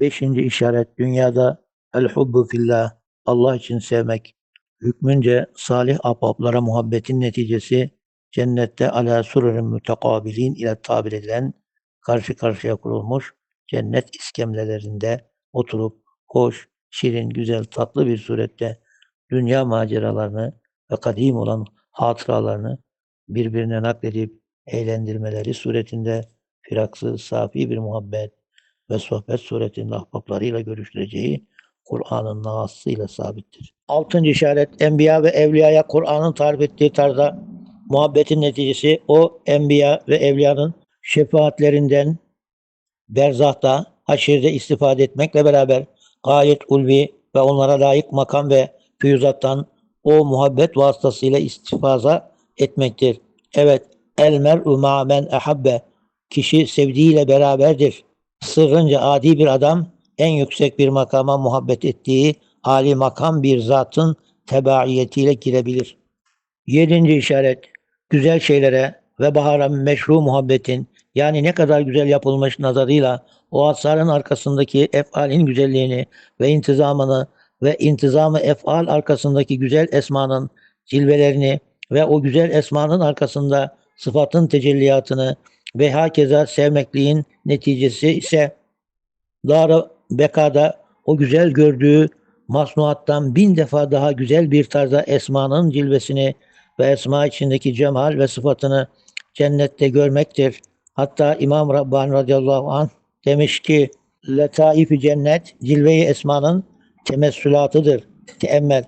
Beşinci işaret dünyada el hubbu fillah Allah için sevmek. Hükmünce salih ahbaplara muhabbetin neticesi cennette ala sururin mütekabilin ile tabir edilen karşı karşıya kurulmuş cennet iskemlelerinde oturup hoş, şirin, güzel, tatlı bir surette dünya maceralarını ve kadim olan hatıralarını birbirine nakledip eğlendirmeleri suretinde firaksız, safi bir muhabbet ve sohbet suretinde ahbaplarıyla görüştüreceği Kur'an'ın nasıyla sabittir. Altıncı işaret, enbiya ve evliyaya Kur'an'ın tarif ettiği tarzda muhabbetin neticesi o enbiya ve evliyanın şefaatlerinden berzahta, haşirde istifade etmekle beraber gayet ulvi ve onlara layık makam ve füyüzattan o muhabbet vasıtasıyla istifaza etmektir. Evet, el mer'u ma ehabbe. Kişi sevdiğiyle beraberdir. Sırrınca adi bir adam en yüksek bir makama muhabbet ettiği âli makam bir zatın tebaiyetiyle girebilir. Yedinci işaret, güzel şeylere ve bahara meşru muhabbetin yani ne kadar güzel yapılmış nazarıyla o asarın arkasındaki efalin güzelliğini ve intizamını ve intizamı efal arkasındaki güzel esmanın cilvelerini ve o güzel esmanın arkasında sıfatın tecelliyatını ve hakeza sevmekliğin neticesi ise Dara Beka'da o güzel gördüğü masnuattan bin defa daha güzel bir tarzda esmanın cilvesini ve esma içindeki cemal ve sıfatını cennette görmektir. Hatta İmam Rabbani radıyallahu anh demiş ki Letaif-i cennet cilve-i esmanın temessülatıdır. Teemmel.